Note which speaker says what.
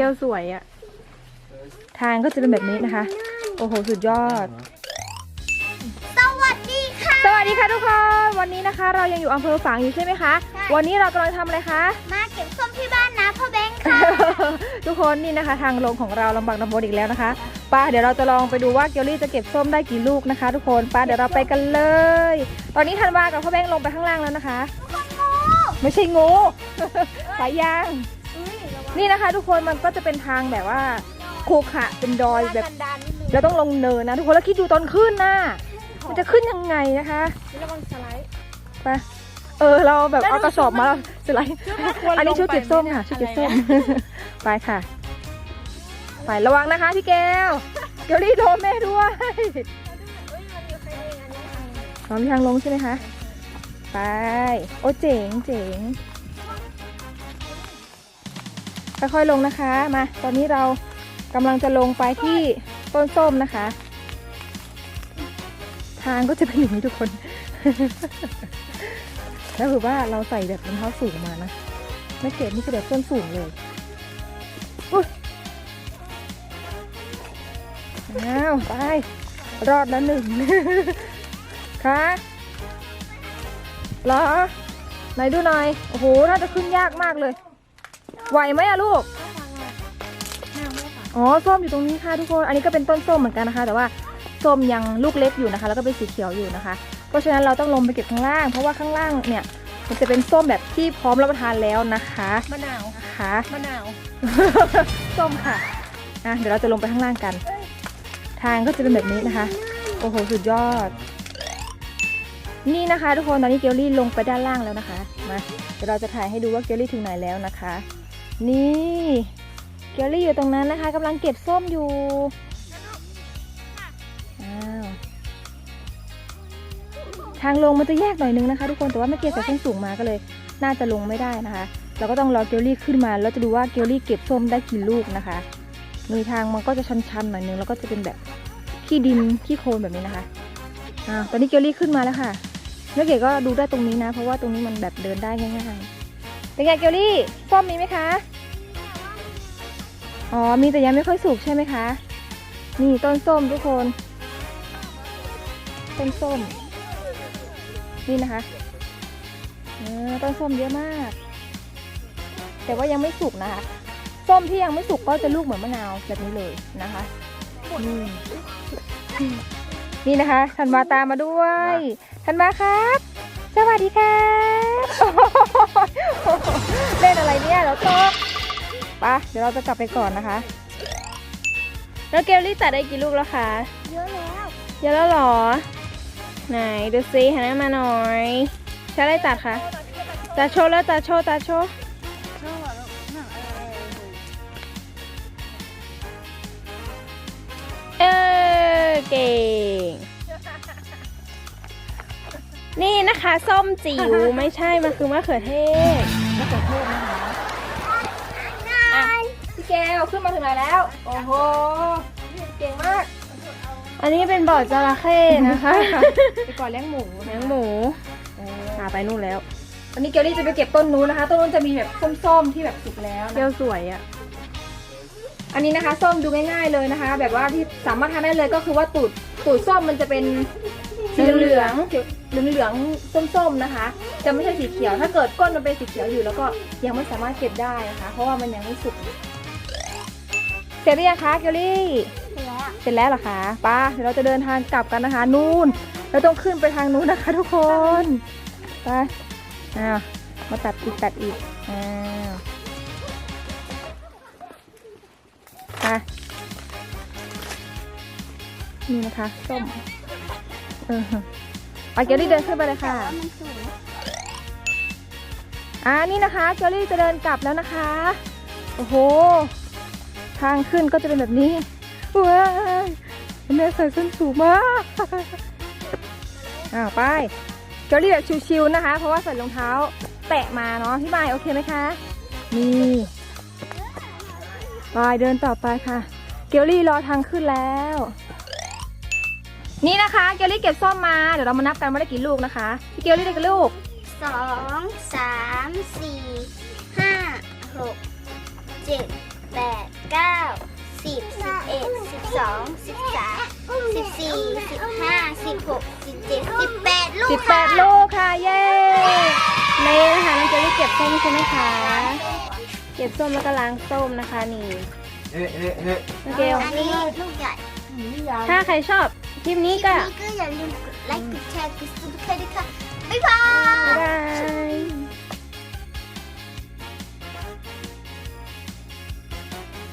Speaker 1: ก้วสวยอะทางก็จะเป็นแบบนี้นะคะ โอ้โห สุดยอด
Speaker 2: สวัสดีค่ะ
Speaker 1: สวัสดีค่ะทุกคน วันนี้นะคะ เรายังอยู่อำเภอฝางอยู่ใช่ไหมคะ
Speaker 2: ใช่
Speaker 1: วันนี้เรากำลังทำอะไรคะ
Speaker 2: มาเก็บส้มที่บ้านนะพ่อแบงค์ค่ะ
Speaker 1: ทุกคนนี่นะคะ ทางลงของเราลำบากลำบนอีกแล้วนะคะป้าเดี๋ยวเราจะลองไปดูว่าเกลลี่จะเก็บส้มได้กี่ลูกนะคะ ทุกคนป้าเดี๋ยวเราไปกันเลย ตอนนี้ธันวากับพ่อแบงค์ลงไปข้างล่างแล้วนะคะ ไม่ใช่งูสายยาง นี่นะคะ ทุกคนมันก็จะเป็นทางแบบว่าขรุขระเป็นดอยแบบ
Speaker 2: ดานนิดนึง
Speaker 1: เราต้องลงเนินนะ ทุกคนแล้วคิดดูตอนขึ้นน่ะมันจะขึ้นยังไงนะคะ
Speaker 2: ระวังสไลด์
Speaker 1: ไปเออเราแบบเอากระสอบมาแล้วสไลด์อันนี้ชุดเก็บส้มค่ะชุดเก็บส้มไปค่ะ ไประวังนะคะพี่แก้วเกลลี่โดนแม่ด้วยพร้อมทางลงใช่ไหมคะ ไป โอ้เจ๋งเจ๋ง ค่อยๆลงนะคะ มา ตอนนี้เรากำลังจะลงไปที่ต้นส้มนะคะ ทางก็จะเป็นอย่างนี้ทุกคน แล้วคือว่าเราใส่แบบรองเท้าสูงมานะไม่เกตนี่คือแบบส้นสูงเลยอุ้ยอ้าวไป รอดแล้วหนึ่งคะหรอ ไหนดูหน่อย โอ้โห น่าจะขึ้นยากมากเลย ไหวไหมอะลูก อ๋อส้มอยู่ตรงนี้ค่ะทุกคน อันนี้ก็เป็นต้นส้มเหมือนกันนะคะ แต่ว่าส้มยังลูกเล็กอยู่นะคะ แล้วก็เป็นสีเขียวอยู่นะคะ เพราะฉะนั้นเราต้องลงไปเก็บข้างล่าง เพราะว่าข้างล่างเนี่ยมันจะเป็นส้มแบบที่พร้อมรับประทานแล้วนะคะ
Speaker 2: มะนาว
Speaker 1: นะคะ
Speaker 2: มะนาว
Speaker 1: ส้มค่ะอะเดี๋ยวเราจะลงไปข้างล่างกัน ทางก็จะเป็นแบบนี้นะคะ โอ้โหสุดยอด นี่นะคะ ทุกคนตอนนี้เกลลี่ลงไปด้านล่างแล้วนะคะมาเดี๋ยวเราจะถ่ายให้ดูว่าเกลลี่ถึงไหนแล้วนะคะ นี่เกลลี่อยู่ตรงนั้นนะคะกำลังเก็บส้มอยู่อ้าวทางลงมันจะแยกหน่อยนึงนะคะ ทุกคนแต่ว่าเมื่อกี้ใส่ส้นสูงมาก็เลย น่าจะลงไม่ได้นะคะ เราก็ต้องรอเกลลี่ขึ้นมาแล้วจะดูว่าเกลลี่เก็บส้มได้กี่ลูกนะคะมีทางมันก็จะชันๆหน่อยนึงแล้วก็จะเป็นแบบขี้ดินขี้โคลนแบบนี้นะคะอ่าตอนนี้เกลลี่ขึ้นมาแล้วค่ะแล้วเก๋ก็ดูได้ตรงนี้นะ เพราะว่าตรงนี้มันแบบเดินได้ง่ายๆเป็นไงเกลลี่ส้มมีไหมคะ อ๋อ มีแต่ยังไม่ค่อยสุกใช่ไหมคะ นี่ต้นส้มทุกคน ต้นส้ม นี่นะคะเออต้นส้มเยอะมาก แต่ว่ายังไม่สุกนะคะ ส้มที่ยังไม่สุกก็จะลูกเหมือนมะนาวแบบนี้เลยนะคะนี่นี่นะคะธันวาตามมาด้วยธันวาครับ สวัสดีครับเล่นอะไรเนี่ยเดี๋ยวตกไปะเดี๋ยวเราจะกลับไปก่อนนะคะ แล้วเกลลี่ตัดได้กี่ลูกแล้วคะ
Speaker 2: เยอะแล้ว
Speaker 1: เยอะแล้วเหรอ ไหนดูซิหันหน้ามาหน่อยใช้อะไรตัดคะตัดโชว์แล้วตัดโชว์ตัดโชว์เออเก่ง นี่นะคะ ส้มจิ๋วไม่ใช่ มันคือมะเขือเทศมะเขือเทศนะคะอะพี่แก้ว ขึ้นมาถึงไหนแล้ว โอ้โห เก่งมาก อันนี้เป็นบ่อจระเข้นะคะ
Speaker 3: ไปก่อนเลี้ยงหมู
Speaker 1: เลี้ยงหมูพาไปนู่นแล้วตอนนี้เกลลี่จะไปเก็บต้นนู้นนะคะ ต้นนู้นจะมีแบบส้มๆที่แบบสุกแล้วนะ
Speaker 3: เที่ยวสวยอะ
Speaker 1: อันนี้นะคะส้มดูง่ายๆเลยนะคะ แบบว่าที่สามารถทานได้เลยก็คือว่าตูดตูดส้มมันจะเป็นสีเหลืองๆเหลืองๆส้มๆนะคะ จะไม่ใช่สีเขียว ถ้าเกิดก้นมันเป็นสีเขียวอยู่แล้วก็ยังไม่สามารถเก็บได้นะคะ เพราะว่ามันยังไม่สุก เสร็จหรือยังคะเกลลี่
Speaker 2: แล้ว
Speaker 1: เสร็จแล้วเหรอคะป้าเดี๋ยวเราจะเดินทางกลับกันนะคะนู่น เราต้องขึ้นไปทางนู้นนะคะ ทุกคนไปอ้าวมาตัดอีกตัดอีกอ้าวไปนี่นะคะส้มเออไปเกลลี่เดินขึ้นไปเลยค่ะ
Speaker 2: มันสูง
Speaker 1: อ่านี่นะคะเกลลี่จะเดินกลับแล้วนะคะ โอ้โห ทางขึ้นก็จะเป็นแบบนี้ว้ายแม่ใส่ส้นสูงมากอ้าวไปเกลลี่แบบชิวๆนะคะ เพราะว่าใส่รองเท้าแตะมาเนาะพี่บายโอเคไหมคะนี่ไปเดินต่อไปค่ะ เกลลี่รอทางขึ้นแล้ว นี่นะคะเกลลี่เก็บส้มมาเดี๋ยวเรามานับกันว่าได้กี่ลูกนะคะพี่เกลลี่ได้กี่ลูก
Speaker 2: สองสามสี่ห้าหกเจ็ด เก้าสิบสิบเอ็ดสิบสองสิบสามสิบสี่สิบห้าสิบหกสิบเจ็ดสิบแปดลูก
Speaker 3: สิบแปดลูกค่ะ เย้เล่นะคะน้องเจลลี่เก็บส้มใช่ไหมคะ เก็บส้มแล้วก็ล้างส้มนะคะนี่
Speaker 4: เฮ้เฮ้เฮ้
Speaker 3: น้องเกล
Speaker 2: อันนี้ลูกใหญ่
Speaker 3: ถ้าใครชอบคลิปนี้ก็
Speaker 2: นี่ก็อย่าลืมกดไลค์กดแชร์กดซับสไครต์ด้วยค่ะ บ๊ายบาย